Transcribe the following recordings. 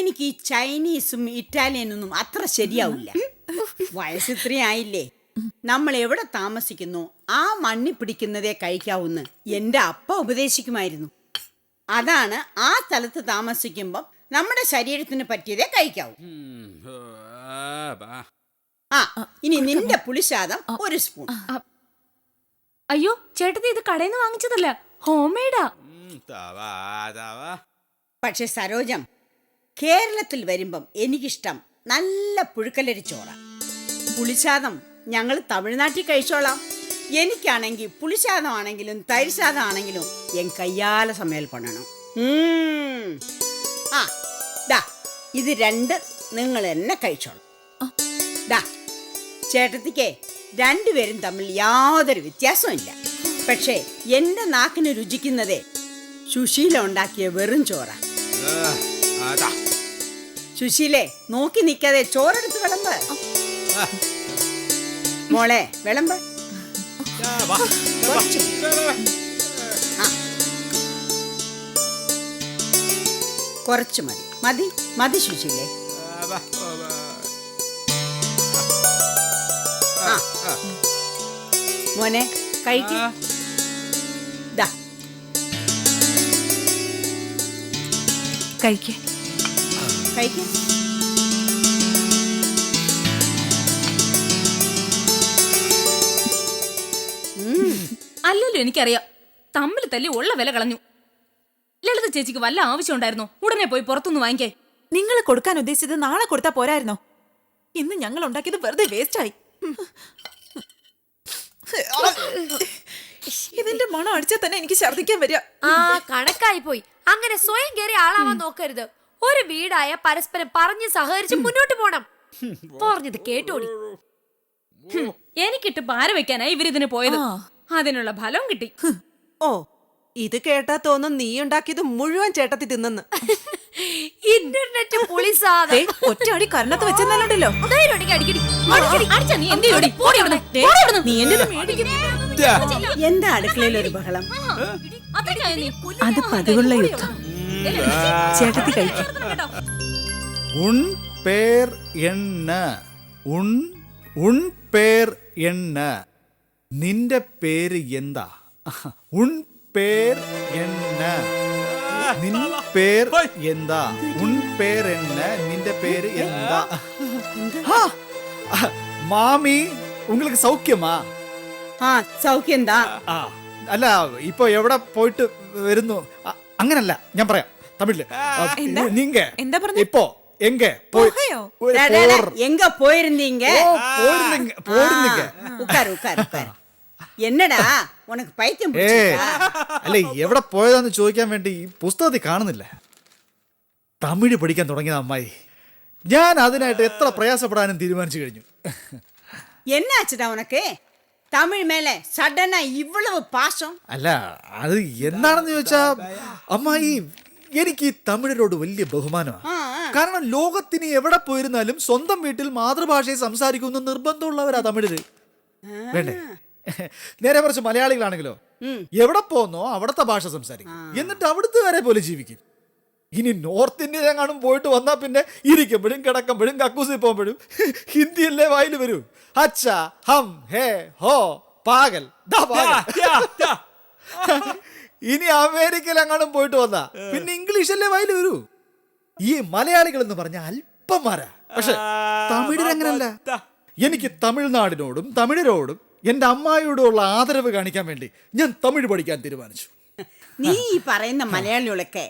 എനിക്ക് ഈ ചൈനീസും ഇറ്റാലിയനൊന്നും അത്ര ശരിയാവില്ല. വയസ്സ് ഇത്രയും ആയില്ലേ? നമ്മൾ എവിടെ താമസിക്കുന്നു? ആ മണ്ണി പിടിക്കുന്നതേ കഴിക്കാവൂന്ന് എന്റെ അപ്പ ഉപദേശിക്കുമായിരുന്നു. അതാണ് ആ സ്ഥലത്ത് താമസിക്കുമ്പം നമ്മുടെ ശരീരത്തിന് പറ്റിയതേ കഴിക്കാവൂ. ആ, ബാ. ആ ഇനി നിന്റെ പുളിശാദം ഒരു സ്പൂൺ. അയ്യോ ചേട്ടത്തി ഇത് കടയിൽ നിന്ന് വാങ്ങിച്ചതല്ല. ഹോംമേഡാ മെയ്ഡാ. ഉം, തവാ, തവാ. പക്ഷെ സരോജം കേരളത്തിൽ വരുമ്പം എനിക്കിഷ്ടം നല്ല പുഴുക്കലരി ചോറ. പുളിശാദം ഞങ്ങൾ തമിഴ്നാട്ടിൽ കഴിച്ചോളാം. എനിക്കാണെങ്കിൽ പുളിശാദം ആണെങ്കിലും തരിശാദം ആണെങ്കിലും എൻ കയ്യാല സമയൽ പണണം. ആ ദാ ഇത് രണ്ട് നിങ്ങൾ എന്നെ കഴിച്ചോളാം. ദാ ചേട്ടത്തിക്ക് രണ്ടുപേരും തമ്മിൽ യാതൊരു വ്യത്യാസവും ഇല്ല. പക്ഷേ എന്റെ നാക്കിന് രുചിക്കുന്നതേ സുശീല ഉണ്ടാക്കിയ വെറും ചോറ. സുശീലേ നോക്കി നിൽക്കാതെ ചോറെടുത്ത് വിളമ്പ്. മോളെ വിളമ്പ്. കുറച്ച്. മതി. മതി മതി ശുശീലേ മോനെ കഴിക്ക. കഴിക്കേ. കഴിക്ക. അല്ലല്ലോ എനിക്കറിയാം. തമ്മിൽ തല്ലി ഉള്ള വില കളഞ്ഞു. ലളിത ചേച്ചിക്ക് വല്ല ആവശ്യം ഉണ്ടായിരുന്നോ? ഉടനെ പോയി പുറത്തുനിന്ന് വാങ്ങിക്കേ. നിങ്ങൾ കൊടുക്കാൻ ഉദ്ദേശിച്ചത് നാളെ കൊടുത്താ പോരായിരുന്നോ? ഇന്ന് ഞങ്ങൾ ഉണ്ടാക്കിയത് വെറുതെ വേസ്റ്റായി ഇതിന്റെ മണം അടിച്ചാൽ തന്നെ എനിക്ക് ഛർദിക്കാൻ വരിക. ആ കണക്കായി പോയി അങ്ങനെ സ്വയം കയറി ആളാവാൻ നോക്കരുത്. ഒരു വീടായ പരസ്പരം പറഞ്ഞ് സഹകരിച്ച് മുന്നോട്ട് പോണം. പറഞ്ഞത് കേട്ടോടി. എനിക്കിട്ട് പാര വെക്കാനായി ഇവരിതിന് പോയത്. അതിനുള്ള ഫലം കിട്ടി. ഓ ഇത് കേട്ടാ തോന്നും നീ ഉണ്ടാക്കിയത് മുഴുവൻ ചേട്ടത്തി തിന്നെന്ന്. ഇന്റർനെറ്റ് പുളിസാതെ ഒറ്റയടി കരണത്ത് നീ എന്ത് അടുക്കളയിൽ ഒരു ബഹളം? അത് പതിവുള്ള യുദ്ധം. ചേട്ടത്തി കഴിക്കും உன் பேர் என்ன ഉൺ ഉൺ പേർ എണ്ണ നിന്റെ പേര് എന്താ ഉൺ പേർ എണ്ണ നിൻ പേർ എന്താ ഉൺ പേർ എണ്ണ നിന്റെ പേര് എന്താ ആ, മാമി உங்களுக்கு സൗഖ്യമാ ആ സൗഖ്യം എന്താ ആ അല്ല ഇപ്പൊ എവിടെ പോയിട്ട് വരുന്നു അ- അങ്ങനല്ല ഞാൻ പറയാം തമിഴില് എന്താ? നീങ്ക എന്താ പറഞ്ഞെ? ഇപ്പൊ എങ്ക പോയി പോയോ? ഒരു டே, டே, டே, போர். எங்க போயிருந்தீங்க ஓ, போயிருந்தீங்க போயிருந்தீங்க ஆ, உட்காரு உட்காரு உட்காரு என்னடா உனக்கு பைத்தியம் ഏ பிடிச்சிருக்கா? അല്ല എവിടെ പോയതാന്ന് ചോദിക്കാൻ വേണ്ടി ഈ പുസ്തകത്തിൽ കാണുന്നില്ല തമിഴ് പഠിക്കാൻ തുടങ്ങിയ അമ്മായി ഞാൻ അതിനായിട്ട് എത്ര പ്രയാസപ്പെടാനും തീരുമാനിച്ചു കഴിഞ്ഞു என்னாச்சுடா உனக்கு தமிழ் மேல சடனா இவ்வளவு பாசம் അല്ല അത് എന്താണെന്ന് ചോദിച്ചാ അമ്മായി എനിക്ക് ഈ തമിഴരോട് വലിയ ബഹുമാനമാണ് ആ, ആ. കാരണം ലോകത്തിന് എവിടെ പോയിരുന്നാലും സ്വന്തം വീട്ടിൽ മാതൃഭാഷയെ സംസാരിക്കുന്ന നിർബന്ധമുള്ളവരാ തമിഴര് വേണ്ടേ നേരെ കുറച്ച് മലയാളികളാണെങ്കിലോ എവിടെ പോന്നോ അവിടുത്തെ ഭാഷ സംസാരിക്കും എന്നിട്ട് അവിടുത്തെ വരെ പോലെ ജീവിക്കും ഇനി നോർത്ത് ഇന്ത്യയിൽ എങ്ങാനും പോയിട്ട് വന്നാൽ പിന്നെ ഇരിക്കുമ്പോഴും കിടക്കുമ്പോഴും കക്കൂസിൽ പോകുമ്പോഴും ഹിന്ദിയല്ലേ വായിൽ വരൂ? അച്ഛ ഹം ഹേ ഹോ പാകൽ. ഇനി അമേരിക്കയിൽ എങ്ങാനും പോയിട്ട് വന്നാ പിന്നെ ഇംഗ്ലീഷല്ലേ വായിൽ വരൂ? ഈ മലയാളികൾ എന്ന് പറഞ്ഞ അല്പന്മാരാ. പക്ഷെ തമിഴരങ്ങനല്ല? അങ്ങനല്ല എനിക്ക് തമിഴ്നാടിനോടും തമിഴരോടും എന്റെ അമ്മായിയോടുള്ള ആദരവ് കാണിക്കാൻ വേണ്ടി ഞാൻ തമിഴ് പഠിക്കാൻ തീരുമാനിച്ചു. നീ ഈ പറയുന്ന മലയാളികളൊക്കെ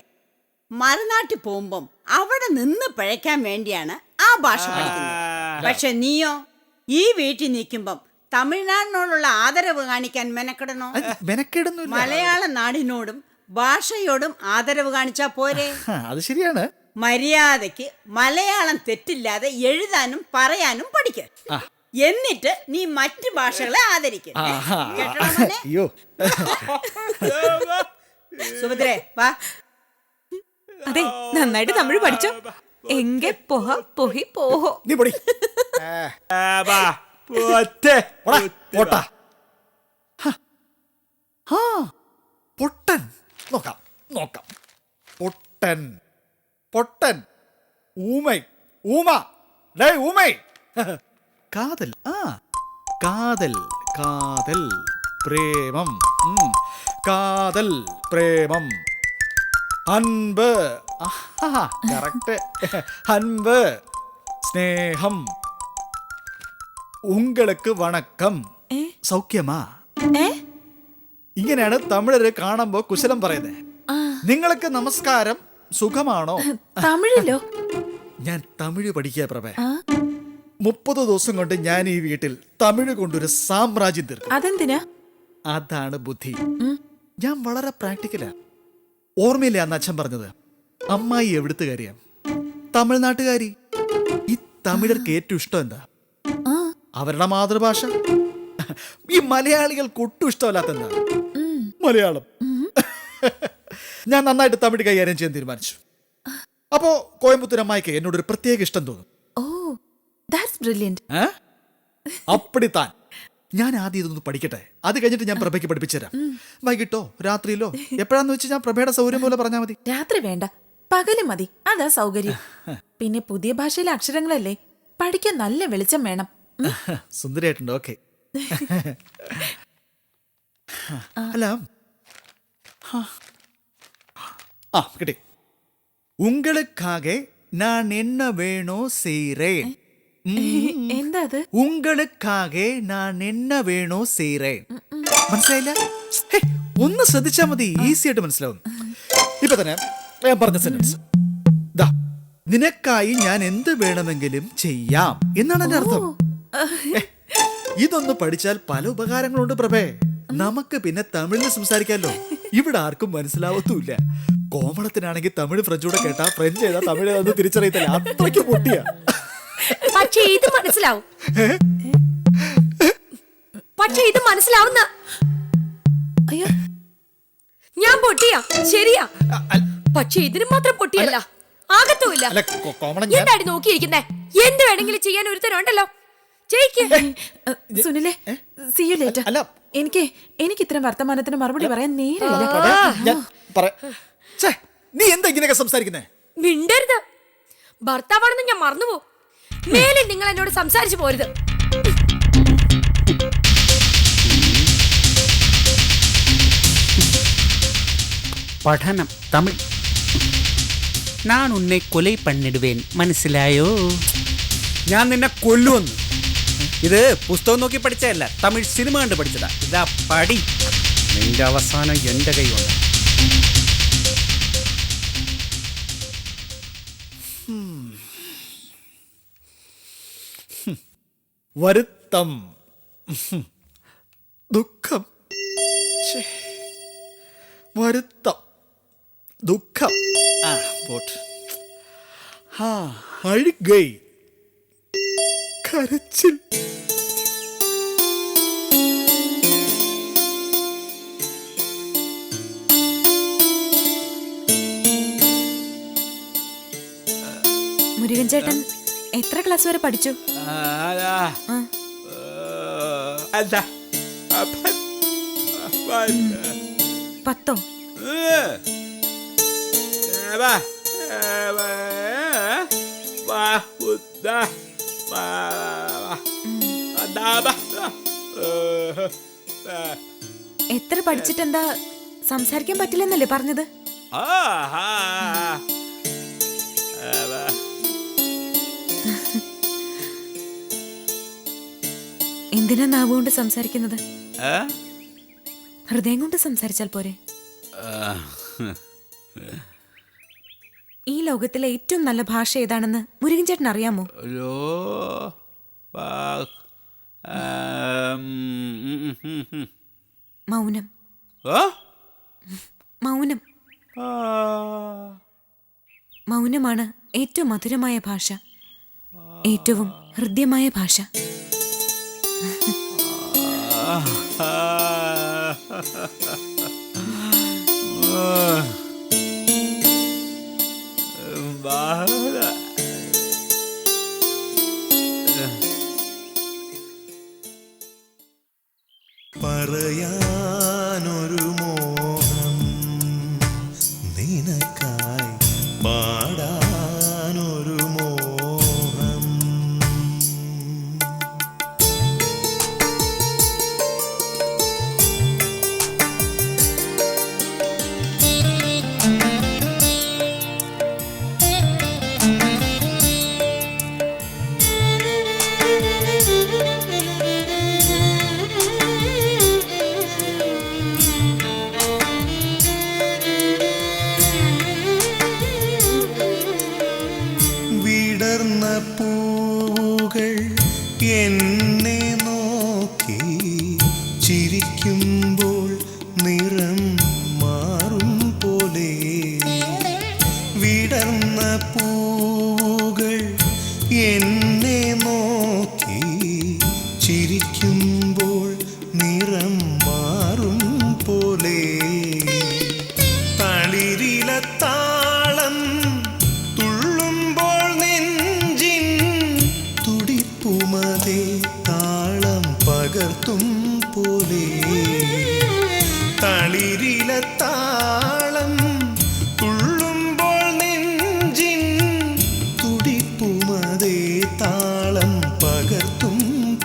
മറുനാട്ടിൽ പോകുമ്പം അവിടെ നിന്ന് പിഴയ്ക്കാൻ വേണ്ടിയാണ് ആ ഭാഷ പഠിക്കുന്നത്. പക്ഷെ നീയോ ഈ വീട്ടിൽ നിൽക്കുമ്പം തമിഴ്നാടിനോടുള്ള ആദരവ് കാണിക്കാൻ മെനക്കെടണോ? മെനക്കെടുന്നു മലയാള നാടിനോടും ഭാഷയോടും ആദരവ് കാണിച്ചാ പോരെ? അത് ശരിയാണ്. മര്യാദയ്ക്ക് മലയാളം തെറ്റില്ലാതെ എഴുതാനും പറയാനും പഠിക്ക. എന്നിട്ട് നീ മറ്റു ഭാഷകളെ ആദരിക്കും. സുഭദ്രേ വാ. അതെ നന്നായിട്ട് തമിഴ് പഠിച്ചോ. എങ്കെ പോഹ പൊഹി പോഹോ. നീ പൊടി പൊട്ടൻ. നോക്കാം നോക്കാം. പൊട്ടൻ പൊട്ടൻ. ഊമൈ ഊമ. ഡേ ഊമൈ. കാതൽ ആ. കാതൽ കാതൽ പ്രേമം. ഉം. കാതൽ പ്രേമം. അൻപ്. കറക്റ്റ് അൻപ്. സ്നേഹം. ഉങ്ങൾക്ക് വണക്കം. സൗഖ്യമാ. ഇങ്ങനെയാണ് തമിഴര് കാണുമ്പോ കുശലം പറയുന്നത് നിങ്ങൾക്ക് നമസ്കാരം സുഖമാണോ? തമിഴിലോ? ഞാൻ തമിഴ് പഠിക്കുക പ്രഭേ. മുപ്പത് ദിവസം കൊണ്ട് ഞാൻ ഈ വീട്ടിൽ തമിഴ് കൊണ്ടൊരു സാമ്രാജ്യം തീർക്കും. അതെന്തിനാ? അതാണ് ബുദ്ധി. ഞാൻ വളരെ പ്രാക്ടിക്കലാ. ഓർമ്മയില്ലേ അന്ന് അച്ഛൻ പറഞ്ഞത്? അമ്മായി എവിടുത്തുകാരിയാ തമിഴ്നാട്ടുകാരി. ഈ തമിഴർക്ക് ഏറ്റവും ഇഷ്ടം എന്താ? അവരുടെ മാതൃഭാഷ? ഈ മലയാളികൾക്ക് ഒട്ടും ഇഷ്ടമല്ലാത്ത എന്താ മലയാളം. ഞാൻ നന്നായിട്ട് തമിഴ് കൈകാര്യം ചെയ്യാൻ തീരുമാനിച്ചു. അപ്പോ കോയമ്പത്തൂർ അമ്മായിക്ക് എന്നോടൊരു പ്രത്യേക ഇഷ്ടം തോന്നും. Oh that's brilliant? അപ്പടി താൻ. ഞാൻ ആദ്യം ഇതൊന്ന് പഠിക്കട്ടെ? അത് കഴിഞ്ഞിട്ട് ഞാൻ പ്രഭയ്ക്ക് പഠിപ്പിച്ചുതരാം. വൈകിട്ടോ? രാത്രിയിലോ? എപ്പോഴാന്ന് വെച്ച് ഞാൻ പ്രഭയുടെ സൗകര്യം പോലെ പറഞ്ഞാൽ മതി. രാത്രി വേണ്ട. പകൽ മതി. അതാ സൗകര്യം. പിന്നെ പുതിയ ഭാഷയിലെ അക്ഷരങ്ങളല്ലേ? പഠിക്കാൻ നല്ല വെളിച്ചം വേണം. സുന്ദരിയായിട്ടുണ്ട്. ഓക്കെ. അല്ല. ആ കിട്ടി. ഉங்களுக்காக நான் എന്ന வேணும் என்னது அது உங்களுக்காக நான் என்ன വേണോ செய்றேன் മനസ്സിലായില്ല? ഒന്ന് ശ്രദ്ധിച്ചാൽ മതി ഈസി ആയിട്ട് മനസ്സിലാവും ഇപ്പൊ തന്നെ ഞാൻ പറഞ്ഞ സെന്റൻസ് ദാ നിനക്കായി ഞാൻ എന്ത് വേണമെങ്കിലും ചെയ്യാം എന്നാണ് എന്റെ അർത്ഥം. ഇതൊന്ന് പഠിച്ചാൽ പല ഉപകാരങ്ങളുണ്ട് പ്രഭേ. നമുക്ക് പിന്നെ തമിഴിൽ സംസാരിക്കാമല്ലോ ഇവിടെ ആർക്കും മനസ്സിലാവത്തുമില്ല. കോമളത്തിനാണെങ്കിൽ തമിഴ് ഫ്രഞ്ച് കൂടെ കേട്ടാ ഫ്രഞ്ച് ഏതാ തമിഴ് ഏതാന്ന് തിരിച്ചറിയത്തില്ല. അത്രയ്ക്ക് പൊട്ടിയാ. പക്ഷെ ഇത് മനസ്സിലാവും. പക്ഷെ ഇത് മനസ്സിലാവുന്ന അയ്യോ. ഞാൻ പൊട്ടിയാ. ശരിയാ. പക്ഷെ ഇതിന് മാത്രം പൊട്ടിയല്ല. ആകത്തുമില്ല. നോക്കിയിരിക്കുന്നേ? എന്ത് വേണമെങ്കിലും ചെയ്യാൻ ഒരുത്തനുണ്ടല്ലോ ജയിക്ക്. അ, സുനിലെ സി യു ലേറ്റർ അല്ല. എനിക്ക് എനിക്ക് ഇത്തരം വർത്തമാനത്തിന് മറുപടി പറയാൻ നേരില്ല നീ എന്താ ഇങ്ങനെയൊക്കെ സംസാരിക്കുന്നേ? മിണ്ടരുത്. ഭർത്താവാണെന്ന് ഞാൻ മറന്നുപോ മേലിൽ നിങ്ങൾ എന്നോട് സംസാരിച്ചു പോരുത്. പഠനം തമിഴ്. ഞാൻ ഉന്നെ കൊലൈ പണ്ണിടുവേൻ മനസ്സിലായോ? ഞാൻ നിന്നെ കൊല്ലുവെന്ന്. ഇത് പുസ്തകം നോക്കി പഠിച്ചതല്ല തമിഴ് സിനിമ കണ്ട് പഠിച്ചതാ. ഇതാ പടി. നിന്റെ അവസാനം എന്റെ കൈകൊണ്ട്. Hmm. വരുത്തം. ദുഃഖം. വരുത്തം. ദുഃഖം. ആ പോട്ട്. ആ അഴുകൈ. കരച്ചിൽ. മുരുകൻ ചേട്ടൻ എത്ര ക്ലാസ് വരെ പഠിച്ചു? ആ. പത്തോ? എത്ര പഠിച്ചിട്ടെന്താ സംസാരിക്കാൻ പറ്റില്ലെന്നല്ലേ പറഞ്ഞത്? ആഹാ എന്തിനാ നാവ് കൊണ്ട് സംസാരിക്കുന്നത് ഹൃദയം കൊണ്ട് സംസാരിച്ചാൽ പോരെ. ഈ ലോകത്തിലെ ഏറ്റവും നല്ല ഭാഷ ഏതാണെന്ന് മുരുകൻ ചേട്ടൻ അറിയാമോ മൗനം. മൗനം. മൗനമാണ് ഏറ്റവും മധുരമായ ഭാഷ. ഏറ്റവും ഹൃദ്യമായ ഭാഷ. uh.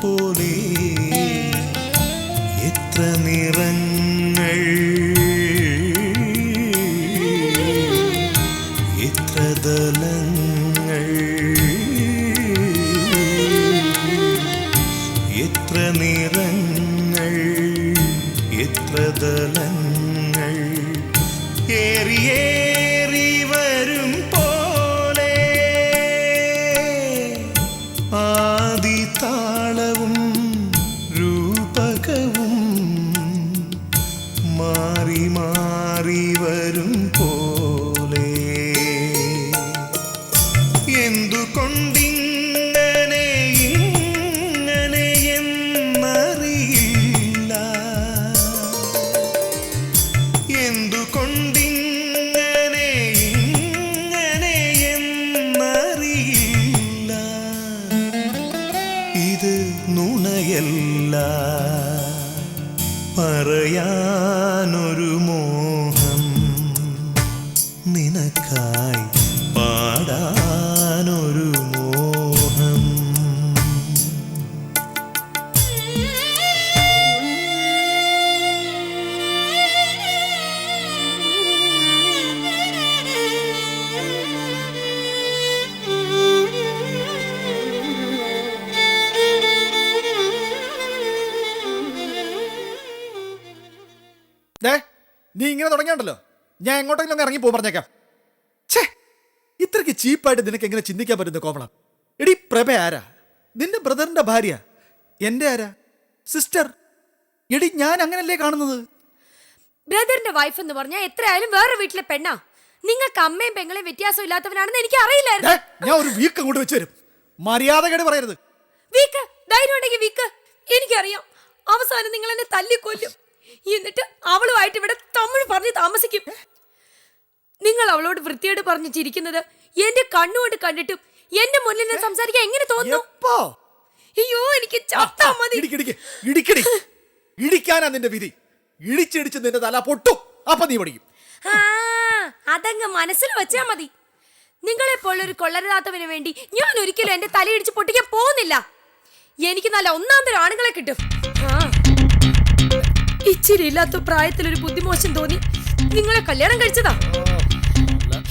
പോലെ. എത്ര നിറങ്ങൾ നിനക്കായി ഞാൻ എങ്ങോട്ടെങ്കിലും ഒന്ന് ഇറങ്ങി പോകും പറഞ്ഞേക്കാം. ഛേ ഇത്രയ്ക്ക് ചീപ്പായിട്ട് നിനക്ക് എങ്ങനെ ചിന്തിക്കാൻ പറ്റുന്ന കോമളം? എടി പ്രഭ ആരാ? നിന്റെ ബ്രദറിന്റെ ഭാര്യ. എന്റെ ആരാ? സിസ്റ്റർ. എടി ഞാൻ അങ്ങനല്ലേ കാണുന്നത്? ബ്രദറിന്റെ വൈഫ് എന്ന് പറഞ്ഞാൽ എത്രയായാലും വേറെ വീട്ടിലെ പെണ്ണാ. നിങ്ങൾക്ക് അമ്മയും പെങ്ങളെയും വ്യത്യാസം ഇല്ലാത്തവനാണെന്ന് എനിക്ക് അറിയില്ലായിരുന്നു. ഞാൻ ഒരു വീക്ക് അങ്ങോട്ട് വെച്ച് തരും. മര്യാദകേട് പറയരുത്. വീക്ക്? ധൈര്യം ഉണ്ടെങ്കിൽ വീക്ക്. എനിക്കറിയാം. അവസാനം നിങ്ങൾ എന്നെ തല്ലിക്കൊല്ലും. എന്നിട്ട് അവളുമായിട്ട് ഇവിടെ തമിഴ് പറഞ്ഞ് താമസിക്കും. നിങ്ങൾ അവളോട് വൃത്തിയോട് പറഞ്ഞു ചിരിക്കുന്നത് എന്റെ കണ്ണുകൊണ്ട് കണ്ടിട്ടും എന്റെ മുന്നിൽ നിന്ന് സംസാരിക്കാൻ എങ്ങനെ തോന്നുന്നു? അയ്യോ എനിക്ക് ചത്താ മതി. ഇടിക്കിടിക്ക് ഇടിക്കടി ഇടിക്കാനാ നിന്റെ വിധി. ഇടിച്ചിടിച്ച് നിന്റെ തല പൊട്ടും. അപ്പൊ നീ പഠിക്കും. അതങ്ങ് മനസ്സിൽ വെച്ചാ മതി. നിങ്ങളെ പോലൊരു കൊള്ളരുതാത്തവന് വേണ്ടി ഞാൻ ഒരിക്കലും എന്റെ തലയിടിച്ച് പൊട്ടിക്കാൻ പോകുന്നില്ല. എനിക്ക് നല്ല ഒന്നാം തരം ആണുങ്ങളെ കിട്ടും. ആ. ഇച്ചിരി ഇല്ലാത്ത പ്രായത്തിൽ ഒരു ബുദ്ധിമോശം തോന്നി നിങ്ങളെ കല്യാണം കഴിച്ചതാ?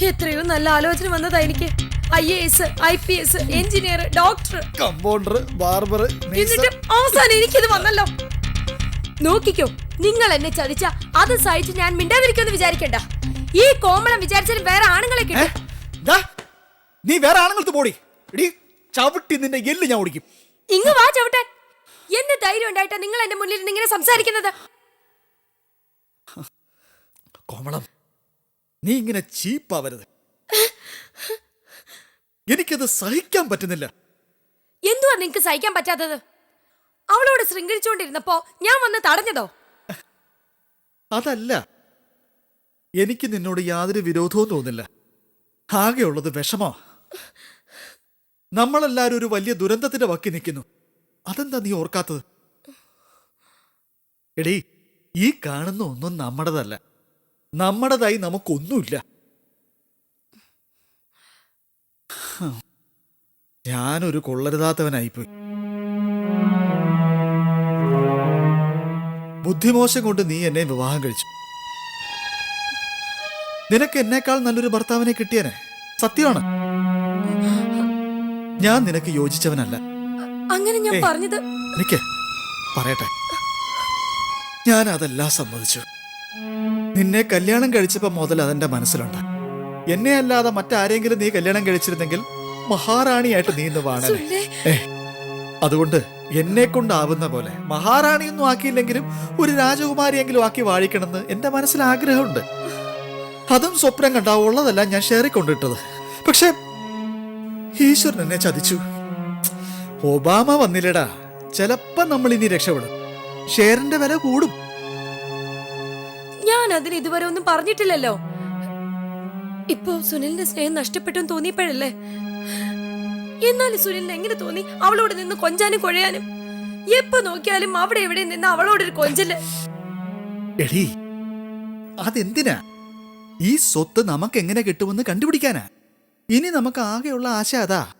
എത്രയോ നല്ല ആലോചന വന്നതാ എനിക്ക്. I A S I P S engineer doctor compounder barber എന്നിട്ട് അവസാനം എനിക്കിത് വന്നല്ലോ. നോക്കിക്കോ നിങ്ങൾ എന്നെ ചതിച്ച അത് സഹിച്ച് ഞാൻ മിണ്ടാതിരിക്കുമെന്ന് വിചാരിക്കണ്ട. ഈ കോമളം വിചാരിച്ചാലും വേറെ ആണുങ്ങളെ കിട്ടും. നീ വേറെ ആണുങ്ങൾക്ക് പോടി. എടി ചവിട്ടി നിന്റെ എല്ല് ഞാൻ ഓടിക്കും. ഇങ്ങ് വാ ചവിട്ടാൻ. എന്ത് ധൈര്യം ഉണ്ടായിട്ടാ നിങ്ങൾ എന്റെ മുന്നിൽ ഇങ്ങനെ സംസാരിക്കുന്നത്? കോമളം നീ ഇങ്ങനെ ചീപ്പാവരുത്. എനിക്കത് സഹിക്കാൻ പറ്റുന്നില്ല. എന്തുവാ നിങ്ങക്ക് സഹിക്കാൻ പറ്റാത്തത്? അവളോട് ശൃംഖരിച്ചുകൊണ്ടിരുന്നപ്പോ ഞാൻ വന്ന് തടഞ്ഞതോ? അതല്ല. എനിക്ക് നിന്നോട് യാതൊരു വിരോധവും തോന്നില്ല. ആകെയുള്ളത് വിഷമോ നമ്മളെല്ലാരും ഒരു വലിയ ദുരന്തത്തിന്റെ വക്കി നിൽക്കുന്നു. അതെന്താ നീ ഓർക്കാത്തത്? എടീ ഈ കാണുന്ന ഒന്നും നമ്മുടേതല്ല. നമ്മുടേതായി നമുക്കൊന്നുമില്ല. ഞാനൊരു കൊള്ളരുതാത്തവനായിപ്പോയി. ബുദ്ധിമോശം കൊണ്ട് നീ എന്നെ വിവാഹം കഴിച്ചു. നിനക്ക് എന്നേക്കാൾ നല്ലൊരു ഭർത്താവിനെ കിട്ടിയനെ. സത്യമാണ്. ഞാൻ നിനക്ക് യോജിച്ചവനല്ല. അങ്ങനെ ഞാൻ. പറഞ്ഞത് എനിക്ക് പറയട്ടെ. ഞാൻ അതെല്ലാം സമ്മതിച്ചു. നിന്നെ കല്യാണം കഴിച്ചപ്പോൾ മുതൽ അതെന്റെ മനസ്സിലുണ്ട്. എന്നെ അല്ലാതെ മറ്റാരെങ്കിലും നീ കല്യാണം കഴിച്ചിരുന്നെങ്കിൽ മഹാറാണിയായിട്ട് നീ ഇന്ന് വാണേ അതുകൊണ്ട് എന്നെ കൊണ്ടാവുന്ന പോലെ മഹാറാണിയൊന്നും ആക്കിയില്ലെങ്കിലും ഒരു രാജകുമാരിയെങ്കിലും ആക്കി വാഴിക്കണമെന്ന് എന്റെ മനസ്സിൽ ആഗ്രഹമുണ്ട്. അതും സ്വപ്നം കണ്ടാ ഉള്ളതല്ല ഞാൻ ഷെയറി കൊണ്ടിട്ടത് പക്ഷെ ഈശ്വരൻ എന്നെ ചതിച്ചു. ഒബാമ വന്നില്ലടാ. ചിലപ്പോ നമ്മൾ ഇനി രക്ഷപ്പെടും. ഷെയറിന്റെ വില കൂടും. ഞാൻ അതിന് ഇതുവരെ ഒന്നും പറഞ്ഞിട്ടില്ലല്ലോ. ഇപ്പൊ സുനിലിന്റെ സ്നേഹം നഷ്ടപ്പെട്ടെന്ന് തോന്നിയപ്പോഴല്ലേ? എന്നാലും സുനിലിന് എങ്ങനെ തോന്നി അവളോട് നിന്ന് കൊഞ്ചാനും കൊഴയാനും? എപ്പോ നോക്കിയാലും അവിടെ എവിടെ നിന്ന് അവളോടൊരു കൊഞ്ചൽ അതെന്തിനാ? ഈ സ്വത്ത് നമുക്ക് എങ്ങനെ കിട്ടുമെന്ന് കണ്ടുപിടിക്കാനാ? ഇനി നമുക്ക് ആകെയുള്ള ആശ അതാ.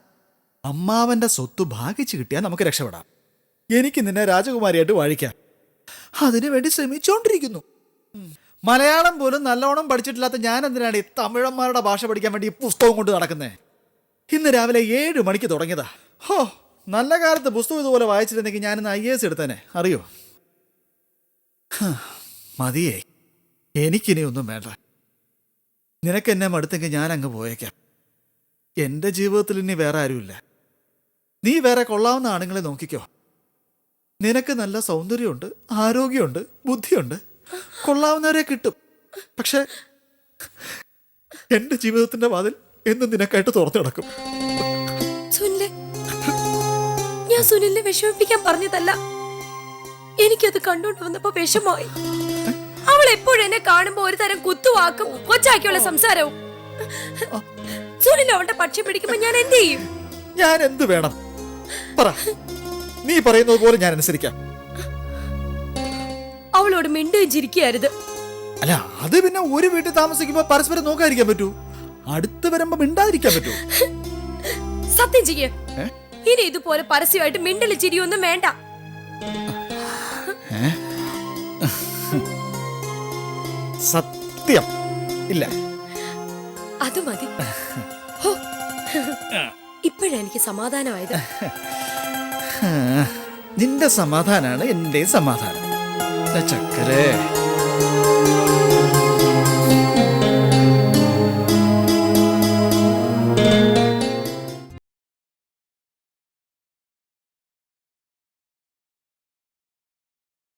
അമ്മാവന്റെ സ്വത്ത് ഭാഗിച്ചു കിട്ടിയാൽ നമുക്ക് രക്ഷപ്പെടാം. എനിക്ക് നിന്നെ രാജകുമാരിയായിട്ട് വാഴിക്കാം. അതിനു വേണ്ടി ശ്രമിച്ചോണ്ടിരിക്കുന്നു. ഉം. മലയാളം പോലും നല്ലോണം പഠിച്ചിട്ടില്ലാത്ത ഞാൻ എന്തിനാണ് ഈ തമിഴന്മാരുടെ ഭാഷ പഠിക്കാൻ വേണ്ടി ഈ പുസ്തകം കൊണ്ട് നടക്കുന്നത് ഇന്ന് രാവിലെ ഏഴ് മണിക്ക് തുടങ്ങിയതാ. ഹോ നല്ല കാലത്ത് പുസ്തകം ഇതുപോലെ വായിച്ചിരുന്നെങ്കിൽ ഞാനിന്ന് ഐ എസ് എടുത്തേനെ. അറിയോ? മതിയേ. എനിക്കിനി ഒന്നും വേണ്ട. നിനക്ക് എന്നെ മടുത്തെങ്കിൽ ഞാൻ അങ്ങ് പോയേക്കാം. എന്റെ ജീവിതത്തിൽ ഇനി വേറെ ആരുമില്ല. നീ വേറെ കൊള്ളാവുന്ന ആണുങ്ങളെ നോക്കിക്കോ. നിനക്ക് നല്ല സൗന്ദര്യമുണ്ട് ആരോഗ്യമുണ്ട് ബുദ്ധിയുണ്ട്. കൊള്ളാവുന്നവരെ കിട്ടും. പക്ഷെ എന്റെ ജീവിതത്തിന്റെ വാതിൽ എന്നും നിനക്കായിട്ട് തുറന്നു കിടക്കും. ഞാൻ സുനിലിനെ വിഷമിപ്പിക്കാൻ പറഞ്ഞതല്ല. എനിക്കത് കണ്ടോണ്ട് വന്നപ്പോ വിഷമായി അവൾ എപ്പോഴും എന്നെ കാണുമ്പോ ഒരു തരം കുത്തുവാക്കും കൊച്ചാക്കിയുള്ള സംസാരവും. സുനിൽ അവളുടെ പക്ഷി പിടിക്കുമ്പോ ഞാൻ എന്ത് ചെയ്യും? ഞാൻ എന്ത് വേണം? പറ. നീ പറയുന്നത് പോലെ ഞാൻ അനുസരിക്കാം. അവളോട് മിണ്ടുകയും ചിരിക്കരുത് അല്ല അത് പിന്നെ ഒരു വീട്ടിൽ താമസിക്കുമ്പോ പരസ്പരം നോക്കാതിരിക്കാൻ പറ്റൂ? അടുത്ത് വരുമ്പോ മിണ്ടാതിരിക്കാൻ പറ്റൂ? സത്യം ചെയ്യേ. ഇനി ഇതുപോലെ പരസ്യമായിട്ട് മിണ്ടൽ ചിരിയൊന്നും വേണ്ട. സത്യം. ഇല്ല. അത് മതി. ഇപ്പോഴെനിക്ക് സമാധാനമായത്. നിന്റെ സമാധാനാണ് എന്റെ സമാധാനം. ദാ ചക്കരേ